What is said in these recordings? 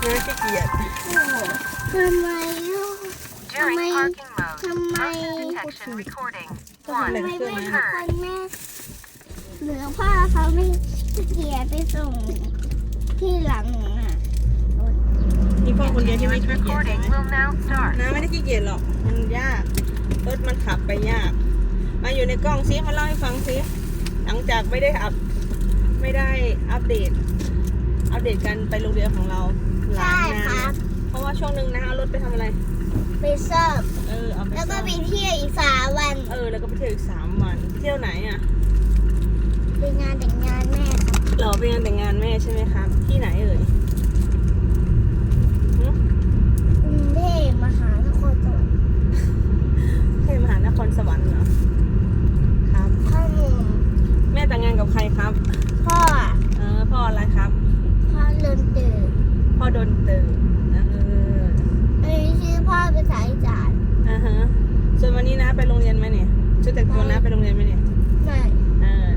เนื้อขี้เกียจทำไมลูก During Mày- parking mode, thằng mày- motion detection recording. ทำอะไรทำไมกับเครื่องไม่นะทุกคนแม่หรือพ่อเขาไม่ขี้เกียจไปส่งที่หลังอะมีพ่อคนเดียวที่ไม่ Continuous ขี้เกียจใช่ recording ไหม will now start. น้าไม่ได้ขี้เกียจหรอกมันยากรถมันขับไปยาก มาอยู่ในกล้องซิมาเล่าให้ฟังซิหลังจากไม่ได้อัพไม่ได้อัปเดต อัปเดตกันไปโรงเรียนของเราหลา ใช่ยนาครันบเพราะว่าช่วงหนึ่งนะเอารถไปทำอะไร ไปเสิร์ฟเออเอาไปแล้วก็ซ่อมไปเที่ยวอีกสามวัน เออ แล้วก็ไปเที่ยวอีกสามวันไปเที่ยวไหนอะไปงานแต่งงานแม่ครับเราไปงานแต่งงานแม่ใช่ไหมครับ ที่ไหนเอ่ยหึกรุงเทพมหานครสวรรค์ใช่มหานครสวรรค์เหรอ ครับ ข้อมูลแม่แต่งงานกับใครครับ พ่อ เออพ่ออะไรครับ พ่อเลินตื่น พ่อโดนตื่นเออเอ้ยชื่อพ่อภาษาอีสานอ่าฮะส่วนวันนี้นะไปโรงเรียนไหมเนี่ยชุดแต่งตัวนะไปโรงเรียนไหมเนี่ยไม่เออ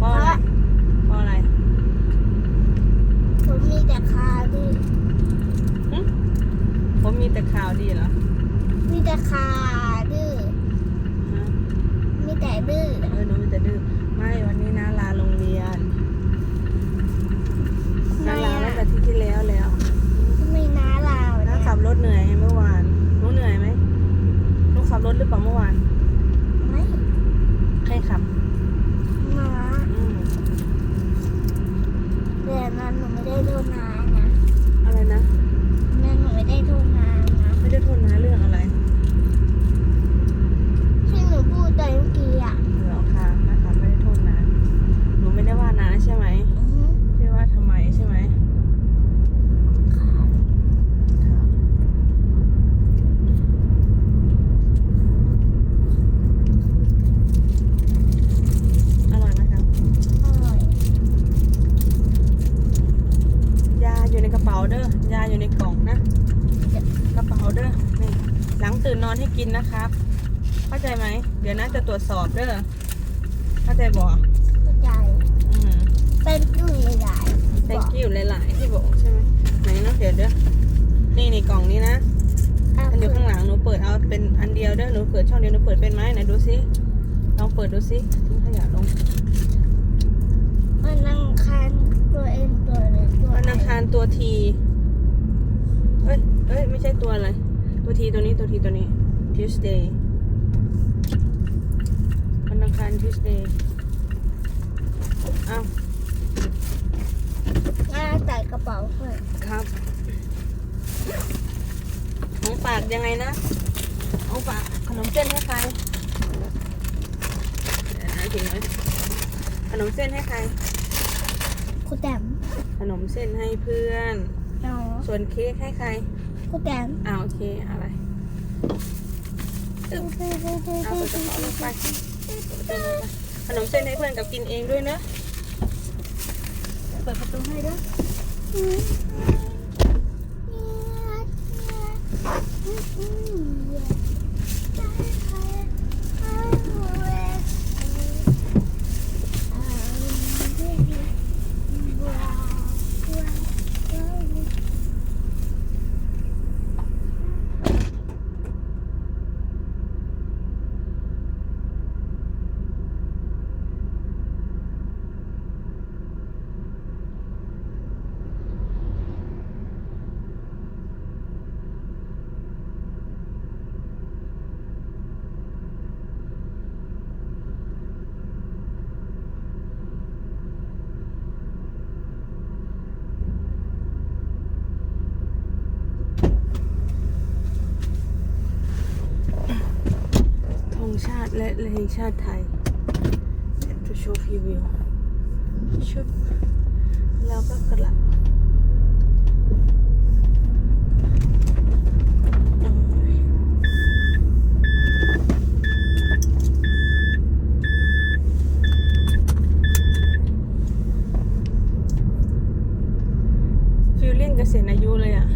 พ่ออะไรพ่ออะไรผมมีแต่คาดื้อหึผมมีแต่ข่าวดีเหรอมีแต่คาดื้อฮะมีแต่ดื้อเออหนูมีแต่ดื้อ ไม่วันนี้นะลาโรงเรียน ไม่ ลาลา อะ ตั้งแต่ที่ที่แล้วแล้ว ทำไมน้าลาว น้า เนี่ย ขับรถเหนื่อยไงเมื่อวานหนูเหนื่อยไหมหนูขับรถหรือเปล่าเมื่อวาน ไม่ ใครขับ น้า อืม แต่นั้นหนูไม่ได้โทษน้านะ อะไรนะ นั่นหนูไม่ได้โทษน้านะ ไม่ได้โทษนะเรื่องอะไร ที่หนูพูดตอนเมื่อกี้อะ เหรอคะนะคะไม่ได้โทษนะ หนูไม่ได้ว่านะใช่ไหม อือฮึ ไม่ได้ว่าทำไมใช่ไหมครับอร่อยไหมครับ อร่อย ยาอยู่ในกระเป๋าเด้อยาอยู่ในกล่องนะ กระเป๋าเด้อ นี่ หลังตื่นน อนให้กินนะครับ เข้าใจไหม เดี๋ยวนะจะตรวจสอบเด้อเข้าใจบ่เข้าใจอืม เป็นกลุ่มใหญ่ๆ thank you หลาย ๆ ที่บอกใช่ไหมไหนเนาะเดี๋ยวเด้อนี่นี่กล่องนี้นะอะอันอยู่ข้างหลังหนูเปิดเอาเป็นอันเดียวเด้อหนูเปิดช่องเดียวหนูเปิดเป็นไหมไหนดูซิลองเปิดดูซิทิ้งขยะลงมันนั่งคันตัวเองตัวเล็กตัววันอังคารตัวทีเอ้ยเอ้ยไม่ใช่ตัวอะไร ตัวทีตัวนี้ตัวทีตัวนี้ Tuesday วันอังคาร Tuesday อ้าวน่าใส่กระเป๋าเพื่อนครับ ของฝากยังไงนะของฝากขนมเส้นให้ใครเดี๋ยวนะถึงไหมขนมเส้นให้ใครครูแต้มขนมเส้นให้เพื่อนเนาะส่วนเค้กให้ใคร ครูแต้มอ่าโอเคอะไรเอาเปิดกระเป๋าลงไปขนมเส้นให้เพื่อนกับกินเองด้วยเนอะเปิดประตูให้ด้วย ชาติและเพลงชาติไทยจะโชว์พรีวิวชุบแล้วก็กลับฟิลลิ่งเกษียณอายุเลยอะ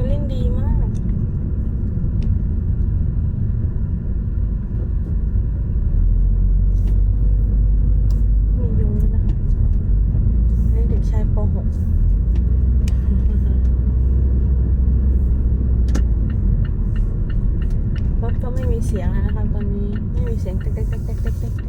ลลิ่งดีมาก มียุงด้วยนะคะนี่เด็กชายปห .6 รถก็ไม่มีเสียงแล้วนะคะตอนนี้ไม่มีเสียงเต๊กเต๊กเต๊กเต๊กเต๊ก